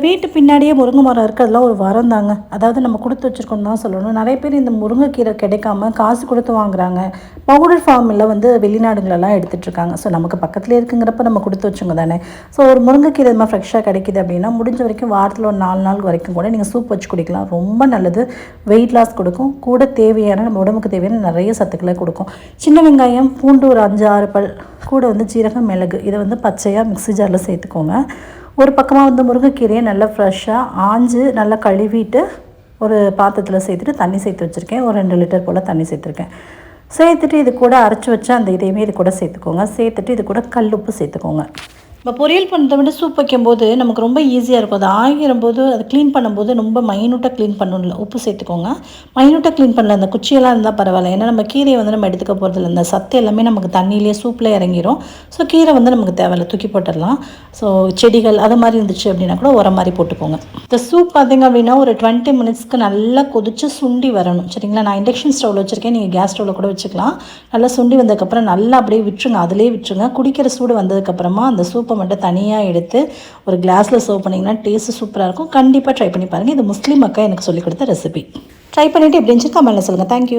வீட்டு பின்னாடியே முருங்கை மரம் இருக்கிறதுலாம் ஒரு வரம் தாங்க. அதாவது நம்ம கொடுத்து வச்சுருக்கோம் தான் சொல்லணும். நிறைய பேர் இந்த முருங்கைக்கீரை கிடைக்காம காசு கொடுத்து வாங்குறாங்க. பவுடர் ஃபார்மில் வந்து வெளிநாடுகளெல்லாம் எடுத்துகிட்டு இருக்காங்க. ஸோ நமக்கு பக்கத்துலேயே இருக்குங்கிறப்ப நம்ம கொடுத்து வச்சுங்க தானே. ஸோ ஒரு முருங்கைக்கீரை இது ஃப்ரெஷ்ஷாக கிடைக்குது அப்படின்னா முடிஞ்ச வரைக்கும் வாரத்தில் ஒரு நாலு நாள் வரைக்கும் கூட நீங்கள் சூப் வச்சு குடிக்கலாம். ரொம்ப நல்லது. வெயிட் லாஸ் கொடுக்கும். கூட தேவையான நம்ம உடம்புக்கு தேவையான நிறைய சத்துக்களை கொடுக்கும். சின்ன வெங்காயம் பூண்டு ஒரு அஞ்சு ஆறு பல் கூட வந்து ஜீரகம் மிளகு. இதை வந்து பச்சையாக மிக்ஸி ஜாரில் சேர்த்துக்கோங்க. ஒரு பக்கமாக வந்து முருங்கைக்கீரையை நல்லா ஃப்ரெஷ்ஷாக ஆஞ்சு நல்லா கழுவிட்டு ஒரு பாத்திரத்தில் சேர்த்துட்டு தண்ணி சேர்த்து வச்சுருக்கேன். ஒரு ரெண்டு லிட்டர் போல் தண்ணி சேர்த்துருக்கேன். சேர்த்துட்டு இது கூட அரைச்சி வச்சா அந்த இதையுமே இது கூட சேர்த்துக்கோங்க. சேர்த்துட்டு இது கூட கல் உப்பு சேர்த்துக்கோங்க. இப்போ பொரியல் பண்ணுறத விட சூப் வைக்கும்போது நமக்கு ரொம்ப ஈஸியாக இருக்கும். அது ஆகிரும் போது அது க்ளீன் பண்ணும்போது ரொம்ப மைனூட்டாக க்ளீன் பண்ணணும்ல உப்பு சேர்த்துக்கோங்க. மைனூட்டாக க்ளீன் பண்ணல அந்த குச்சியெல்லாம் இருந்தால் பரவாயில்ல. ஏன்னா நம்ம கீரையை வந்து நம்ம எடுத்துக்க போகிறதில்ல இந்த சத்து எல்லாமே நமக்கு தண்ணியிலே சூப்பில் இறங்கிரும். ஸோ கீரை வந்து நமக்கு தேவையில்ல. தூக்கி போட்டுடலாம். ஸோ செடிகள் அது மாதிரி இருந்துச்சு அப்படின்னா கூட உரம் மாதிரி போட்டுக்கோங்க. இந்த சூப் பார்த்தீங்க அப்படின்னா ஒரு டுவெண்ட்டி மினிட்ஸ்க்கு நல்லா கொதிச்சு சுண்டி வரணும். சரிங்களா? நான் இண்டக்ஷன் ஸ்டவ்வில் வச்சுருக்கேன். நீங்கள் கேஸ் ஸ்டவ்வில் கூட வச்சுக்கலாம். நல்லா சுண்டி வந்ததுக்கப்புறம் நல்லா அப்படியே விட்டுருங்க. அதிலே விட்டுருங்க. குடிக்கிற சூடு வந்ததுக்கப்புறமா அந்த சூப் சோப்பை மட்டும் தனியாக எடுத்து ஒரு கிளாஸில் சர்வ் பண்ணிங்கன்னா டேஸ்ட்டு சூப்பராக இருக்கும். கண்டிப்பாக ட்ரை பண்ணி பாருங்கள் இது முஸ்லீம் அக்கா எனக்கு சொல்லிக் கொடுத்த ரெசிபி ட்ரை பண்ணிவிட்டு எப்படி இருந்துச்சு கமெண்ட்டில் சொல்லுங்கள் தேங்க்யூ